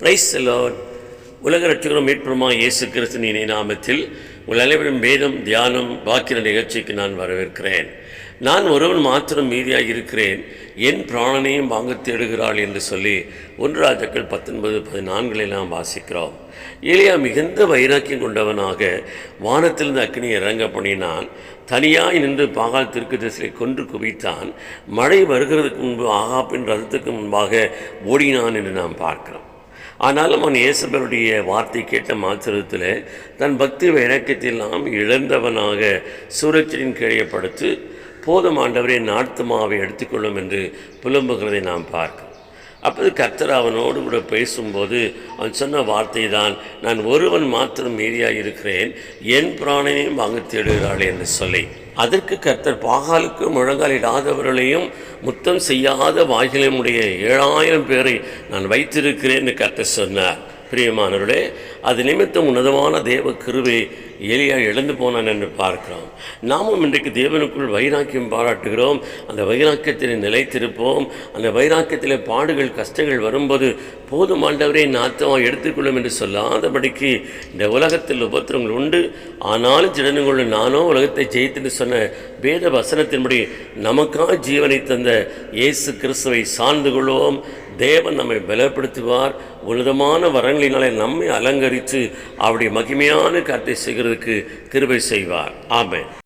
Price செல்லோன் உலக ரட்சகரும் மீட்புறமா இயேசு கிறிஸ்தனின் நாமத்தில் உங்கள் அனைவரும் வேதம் தியானம் வாக்கின நிகழ்ச்சிக்கு நான் வரவேற்கிறேன். நான் ஒருவன் மாத்திரம் மீதியாக இருக்கிறேன். என் பிராணனையும் வாங்க தேடுகிறாள் என்று சொல்லி ஒன்று ராஜாக்கள் பத்தொன்பது பதினான்கில் நாம் வாசிக்கிறோம். ஏலியா மிகுந்த வைராக்கியம் கொண்டவனாக வானத்திலிருந்து அக்னி இறங்க பண்ணினான் தனியாய் நின்று பாகால் திருக்கு திசையை கொன்று குவித்தான். மழை வருகிறதுக்கு முன்பு ஆகாப்பின் ரதத்துக்கு முன்பாக ஓடினான் என்று நாம் பார்க்கிறோம். ஆனாலும் அவன் இயேசுபருடைய வார்த்தை கேட்ட மாத்திரத்தில் தன் பக்தி இணக்கத்தெல்லாம் இழந்தவனாக சூரச்சரின் கீழே படுத்து போதும் ஆண்டவரே நாட்டுமாவை எடுத்துக்கொள்ளும் என்று புலம்புகிறதை நாம் பார்க்கிறோம். அப்போது கர்த்தர் அவனோடு கூட பேசும்போது அவன் சொன்ன வார்த்தை தான் நான் ஒருவன் மாத்திரம் மீதியாக இருக்கிறேன் என் பிராணனையும் வாங்க தேடுகிறாள் என்று சொல்லி. அதற்கு கர்த்தர் பாகாலுக்கு முழங்காலிடாதவர்களையும் முத்தம் செய்யாத வாய்களையுடைய ஏழாயிரம் பேரை நான் வைத்திருக்கிறேன் என்று கர்த்தர் சொன்னார். பிரியமானவர்களே அது நிமித்தம் உன்னதமான தேவ கிருவை எலியா இழந்து போனான் என்று பார்க்கிறோம். நாமும் இன்றைக்கு தேவனுக்குள் வைராக்கியம் பாராட்டுகிறோம். அந்த வைராக்கியத்தில் நிலைத்திருப்போம். அந்த வைராக்கியத்தில் பாடுகள் கஷ்டங்கள் வரும்போது போதும் ஆண்டவரே நாத்தமா எடுத்துக்கொள்ளும் என்று சொல்லாதபடிக்கு இந்த உலகத்தில் உபத்திரங்கள் உண்டு. ஆனாலும் ஜனங்களுள்ள நானோ உலகத்தை ஜெயித்துன்னு சொன்ன வேத வசனத்தின்படி நமக்காக ஜீவனை தந்த இயேசு கிறிஸ்துவை சார்ந்து கொள்வோம். தேவன் நம்மை பலப்படுத்துவார். உன்னதமான வரங்களினாலே நம்மை அலங்கரித்து அவருடைய மகிமையான காற்றை செய்கிறதுக்கு கிருபை செய்வார். ஆமே